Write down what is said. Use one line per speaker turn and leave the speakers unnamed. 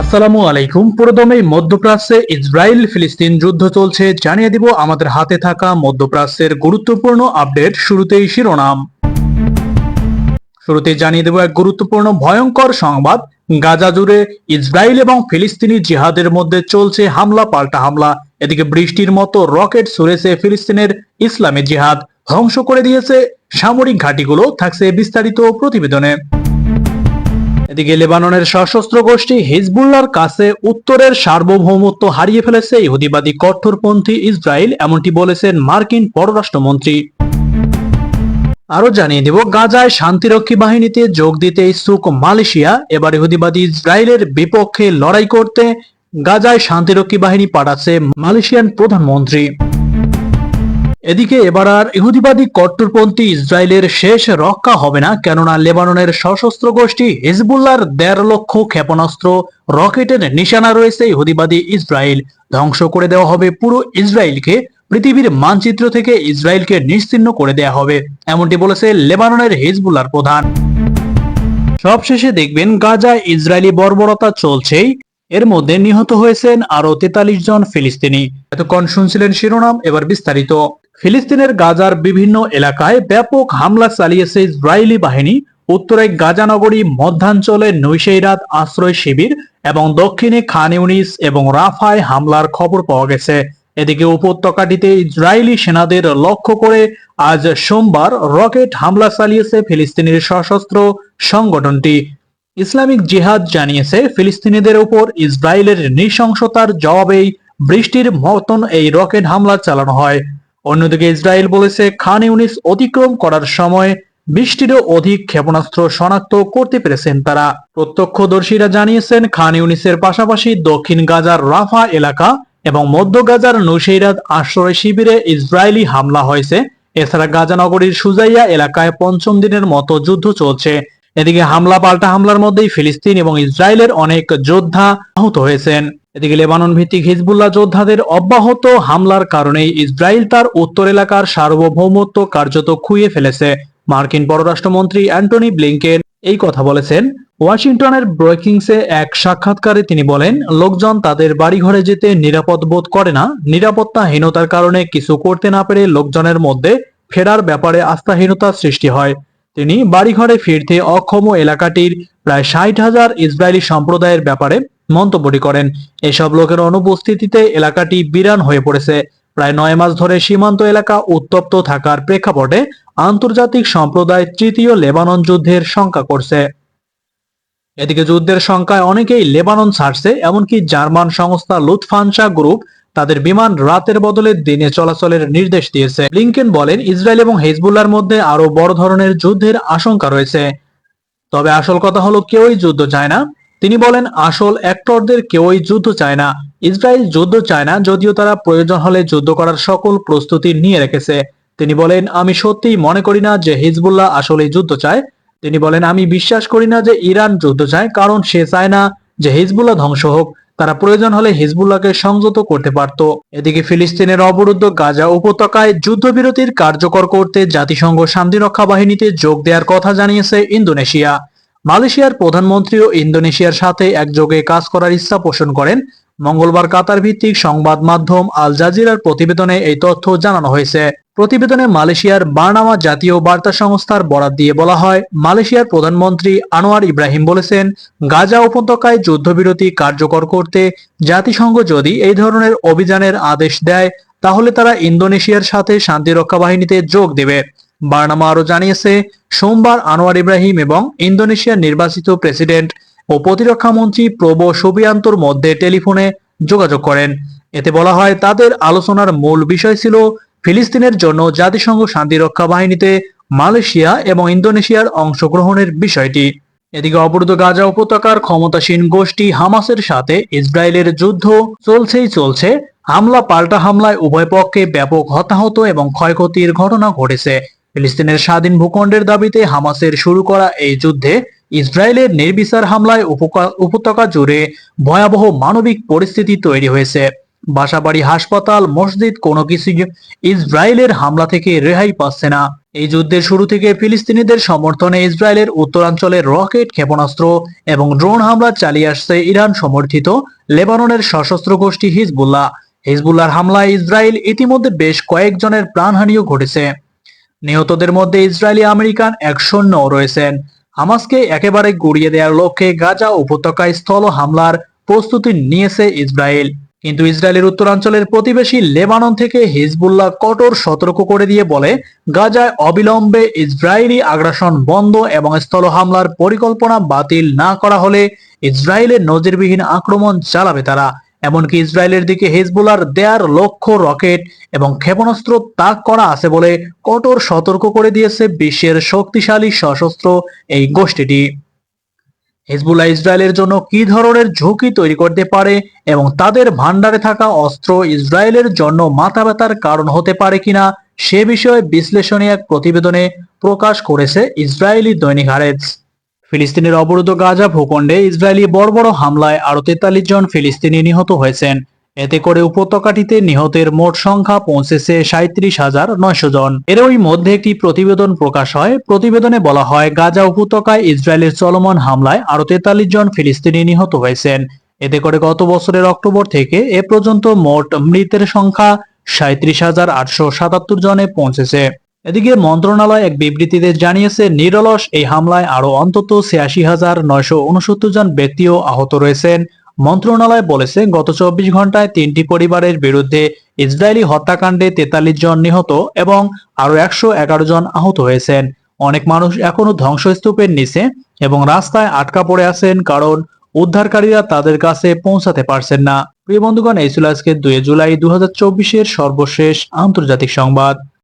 আসসালামু আলাইকুম। পুরোদমে মধ্যপ্রাচ্যে ইসরায়েল ফিলিস্তিন যুদ্ধ চলছে। জানিয়ে দিব আমাদের হাতে থাকা মধ্যপ্রাচ্যের গুরুত্বপূর্ণ আপডেট শুরুতেই শিরোনাম। শুরুতে জানিয়ে দেব এক গুরুত্বপূর্ণ ভয়ঙ্কর সংবাদ। গাজা জুড়ে ইসরায়েল এবং ফিলিস্তিনি জিহাদের মধ্যে চলছে হামলা, পাল্টা হামলা। এদিকে বৃষ্টির মতো রকেট ছুড়েছে ফিলিস্তিনের ইসলামী জিহাদ। ধ্বংস করে দিয়েছে সামরিক ঘাঁটিগুলো, থাকছে বিস্তারিত প্রতিবেদনে। এদিকে লেবাননের সশস্ত্র গোষ্ঠী হিজবুল্লার কাছে উত্তরের সার্বভৌমত্ব হারিয়ে ফেলেছে ইহুদিবাদী কঠোরপন্থী ইসরায়েল, এমনটি বলেছেন মার্কিন পররাষ্ট্রমন্ত্রী। আরও জানিয়ে দেব, গাজায় শান্তিরক্ষী বাহিনীতে যোগ দিতে ইচ্ছুক মালয়েশিয়া। এবার ইহুদিবাদী ইসরায়েলের বিপক্ষে লড়াই করতে গাজায় শান্তিরক্ষী বাহিনী পাঠাচ্ছে মালয়েশিয়ান প্রধানমন্ত্রী। এদিকে এবার আর ইহুদিবাদী কট্টরপন্থী ইসরায়েলের শেষ রক্ষা হবে না, কেননা লেবাননের সশস্ত্র গোষ্ঠী হিজবুল্লার দেড় লক্ষ ক্ষেপণাস্ত্র, রকেটের নিশানা রয়েছে, ইহুদিবাদী ইসরায়েল ধ্বংস করে দেওয়া হবে, পুরো ইসরায়েলকে, পৃথিবীর মানচিত্র থেকে ইসরায়েলকে নিশ্চিহ্ন করে দেওয়া হবে, এমনটি বলেছে লেবাননের হিজবুল্লার প্রধান। সবশেষে দেখবেন, গাজায় ইসরায়েলি বর্বরতা চলছেই, এর মধ্যে নিহত হয়েছেন আরও তেতাল্লিশ জন ফিলিস্তিনি। এতক্ষণ শুনছিলেন শিরোনাম, এবার বিস্তারিত। ফিলিস্তিনের গাজার বিভিন্ন এলাকায় ব্যাপক হামলা চালিয়েছে ইসরায়েলি বাহিনী। উত্তরে গাজানগরী মধ্যাঞ্চলে নৈশেইরাত আশ্রয় শিবির এবং দক্ষিণে খান ইউনিস এবং রাফায় হামলার খবর পাওয়া গেছে। এদিকে উপত্যকাটিতে ইসরায়েলি সেনাদের লক্ষ্য করে আজ সোমবার রকেট হামলা চালিয়েছে ফিলিস্তিনের সশস্ত্র সংগঠনটি। ইসলামিক জিহাদ জানিয়েছে, ফিলিস্তিনিদের উপর ইসরায়েলের নৃশংসতার জবাবেই বৃষ্টির মতন এই রকেট হামলা চালানো হয়। অন্যদিকে ইসরায়েল বলেছে, খান ইউনিস অতিক্রম করার সময় বৃষ্টিরও অধিক ক্ষেপণাস্ত্র শনাক্ত করতে পেরেছেন তারা। প্রত্যক্ষদর্শীরা জানিয়েছেন, খান ইউনিসের পাশাপাশি দক্ষিণ গাজার রাফা এলাকা এবং মধ্য গাজার নুসেইরাত আশ্রয় শিবিরে ইসরায়েলি হামলা হয়েছে। এছাড়া গাজা নগরীর সুজাইয়া এলাকায় পঞ্চম দিনের মতো যুদ্ধ চলছে। এদিকে হামলা পাল্টা হামলার মধ্যেই ফিলিস্তিন এবং ইসরায়েলের অনেক যোদ্ধা আহত হয়েছেন। এদিকে লেবানন ভিত্তিক হিজবুল্লাহ যোদ্ধাদের অব্যাহত হামলার কারণে ইসরায়েল তার উত্তর এলাকার সার্বভৌমত্ব কার্যত খুইয়ে ফেলেছে। মার্কিন পররাষ্ট্রমন্ত্রী অ্যান্টনি ব্লিংকেন এই কথা বলেছেন। ওয়াশিংটনের ব্রেকিংসে এক সাক্ষাৎকারে তিনি বলেন, লোকজন তাদের বাড়িঘরে যেতে নিরাপদ বোধ করে না। নিরাপত্তাহীনতার কারণে কিছু করতে না পেরে লোকজনের মধ্যে ফেরার ব্যাপারে আস্থাহীনতা সৃষ্টি হয়। তিনি বাড়িঘরে ফিরতে অক্ষম এলাকাটির প্রায় ষাট হাজার ইসরায়েলি সম্প্রদায়ের ব্যাপারে মন্তব্যটি করেন। এসব লোকের অনুপস্থিতিতে এলাকাটি বিরান হয়ে পড়েছে। প্রায় নয় মাস ধরে সীমান্ত এলাকা উত্তপ্ত থাকার প্রেক্ষাপটে আন্তর্জাতিক সম্প্রদায় তৃতীয় লেবানন যুদ্ধের শঙ্কা করছে। এদিকে যুদ্ধের সংখ্যায় অনেকেই লেবানন ছাড়ছে, এমনকি জার্মান সংস্থা লুৎফানসা গ্রুপ তাদের বিমান রাতের বদলে দিনে চলাচলের নির্দেশ দিয়েছে। ব্লিংকেন বলেন, ইসরায়েল এবং হেজবুল্লার মধ্যে আরও বড় ধরনের যুদ্ধের আশঙ্কা রয়েছে। তবে আসল কথা হলো, কেউই যুদ্ধ চায় না। তিনি বলেন, আসল অ্যাক্টরদের কেউই যুদ্ধ চায় না। ইসরায়েল যুদ্ধ চায় না, যদিও তারা প্রয়োজন হলে যুদ্ধ করার সকল প্রস্তুতি নিয়ে রেখেছে। তিনি বলেন, আমি সত্যিই মনে করি না যে হিজবুল্লাহ আসলে যুদ্ধ চায়। তিনি বলেন, আমি বিশ্বাস করি না যে ইরান যুদ্ধ চায়, কারণ সে চায় না যে হিজবুল্লাহ ধ্বংস হোক। তারা প্রয়োজন হলে হিজবুল্লাহকে সংযত করতে পারত। এদিকে ফিলিস্তিনের অবরুদ্ধ গাজা উপত্যকায় যুদ্ধবিরতির কার্যকর করতে জাতিসংঘ শান্তিরক্ষা বাহিনীতে যোগ দেওয়ার কথা জানিয়েছে ইন্দোনেশিয়া। মালয়েশিয়ার প্রধানমন্ত্রীও ইন্দোনেশিয়ার সাথে একযোগে কাজ করার ইচ্ছা পোষণ করেন। মঙ্গলবার কাতার ভিত্তিক সংবাদ মাধ্যম আল জাজিরার প্রতিবেদনে এই তথ্য জানানো হয়েছে। প্রতিবেদনে মালয়েশিয়ার বার্নামা জাতীয় বার্তা সংস্থার বরাত দিয়ে বলা হয়, মালয়েশিয়ার প্রধানমন্ত্রী আনোয়ার ইব্রাহিম বলেছেন, গাজা উপত্যকায় যুদ্ধবিরতি কার্যকর করতে জাতিসংঘ যদি এই ধরনের অভিযানের আদেশ দেয়, তাহলে তারা ইন্দোনেশিয়ার সাথে শান্তিরক্ষা বাহিনীতে যোগ দেবে। বার্নামা আরও জানিয়েছে, সোমবার আনোয়ার ইব্রাহিম এবং ইন্দোনেশিয়ার নির্বাচিত প্রেসিডেন্ট ও প্রতিরক্ষা মন্ত্রী প্রবো সুবিয়ান্তর মধ্যে টেলিফোনে যোগাযোগ করেন। এতে বলা হয়, তাদের আলোচনার মূল বিষয় ছিল ফিলিস্তিনের জন্য জাতিসংঘ শান্তিরক্ষা বাহিনীতে মালয়েশিয়া এবং ইন্দোনেশিয়ার অংশগ্রহণের বিষয়টি। এদিকে অবরুদ্ধ গাজা উপত্যকার ক্ষমতাসীন গোষ্ঠী হামাসের সাথে ইসরায়েলের যুদ্ধ চলছেই চলছে। হামলা পাল্টা হামলায় উভয় পক্ষে ব্যাপক হতাহত এবং ক্ষয়ক্ষতির ঘটনা ঘটেছে। ফিলিস্তিনের স্বাধীন ভূখণ্ডের দাবিতে হামাসের শুরু করা এই যুদ্ধে ইসরায়েলের নির্বিচার হামলায় উপত্যকা জুড়ে ভয়াবহ মানবিক পরিস্থিতি তৈরি হয়েছে। বাসাবাড়ি হাসপাতাল, মসজিদ কোনো কিছু ইসরায়েলের হামলা থেকে রেহাই পাচ্ছে না। এই যুদ্ধের শুরু থেকে ফিলিস্তিনিদের সমর্থনে ইসরায়েলের উত্তরাঞ্চলে রকেট ক্ষেপণাস্ত্র এবং ড্রোন হামলা চালিয়ে আসছে ইরান সমর্থিত লেবাননের সশস্ত্র গোষ্ঠী হিজবুল্লাহ। হিজবুল্লাহর হামলায় ইসরায়েল ইতিমধ্যে বেশ কয়েকজনের প্রাণহানিও ঘটেছে। নিহতদের মধ্যে ইসরায়েলি আমেরিকান এক সৈন্যও রয়েছেন। হামাসকে একেবারে গড়িয়ে দেওয়ার লক্ষ্যে গাজা উপত্যকায় স্থল হামলার প্রস্তুতি নিয়েছে ইসরায়েল। কিন্তু ইসরায়েলের উত্তরাঞ্চলের প্রতিবেশী লেবানন থেকে হিজবুল্লাহ কঠোর সতর্ক করে দিয়ে বলে, গাজায় অবিলম্বে ইসরায়েলি আগ্রাসন বন্ধ এবং স্থল হামলার পরিকল্পনা বাতিল না করা হলে ইসরায়েলের নজিরবিহীন আক্রমণ চালাবে তারা। এমনকি ইসরায়েলের দিকে হিজবুলার দেয়ার লক্ষ্য রকেট এবং ক্ষেপণাস্ত্র তাক করা আছে বলে কঠোর সতর্ক করে দিয়েছে বিশ্বের শক্তিশালী সশস্ত্র এই গোষ্ঠীটি। হিজবুল্লাহ ইসরায়েলের জন্য কি ধরনের ঝুঁকি তৈরি করতে পারে এবং তাদের ভান্ডারে থাকা অস্ত্র ইসরায়েলের জন্য মাথা ব্যথার কারণ হতে পারে কিনা সে বিষয়ে বিশ্লেষণী এক প্রতিবেদনে প্রকাশ করেছে ইসরায়েলি দৈনিক হারেজ। ফিলিস্তিনের অবরুদ্ধ গাজা ভূখণ্ডে ইসরায়েলি বড় বড় হামলায় আরও তেতাল্লিশ জন ফিলিস্তিনি নিহত হয়েছেন। এতে করে উপত্যকাটিতে নিহতের মোট সংখ্যা পৌঁছেছে সাঁত্রিশ হাজার নয়শো জন। এর ওই মধ্যে একটি প্রতিবেদন প্রকাশ হয়। প্রতিবেদনে বলা হয়, গাজা উপত্যকায় ইসরায়েলের চলমান হামলায় আরও তেতাল্লিশ জন ফিলিস্তিনি নিহত হয়েছেন। এতে করে গত বছরের অক্টোবর থেকে এ পর্যন্ত মোট মৃতের সংখ্যা সাঁত্রিশ হাজার আটশো সাতাত্তর জনে পৌঁছেছে। এদিকে মন্ত্রণালয় এক বিবৃতিতে জানিয়েছে, নিরলস এই হামলায় আরও অন্তত ছিয়াশি হাজার নয়শো জন ব্যক্তিও আহত রয়েছেন। মন্ত্রণালয় বলেছে, গত চব্বিশ ঘন্টায় তিনটি পরিবারের বিরুদ্ধে ইসরায়েলি হত্যাকাণ্ডে তেতাল্লিশ জন নিহত এবং আরও একশো এগারো জন আহত হয়েছেন। অনেক মানুষ এখনও ধ্বংসস্তূপের নিচে এবং রাস্তায় আটকা পড়ে আছেন কারণ উদ্ধারকারীরা তাদের কাছে পৌঁছাতে পারছেন না। প্রিয় বন্ধুগণ, এই ছিল আজকে দুই জুলাই দু হাজার সর্বশেষ আন্তর্জাতিক সংবাদ।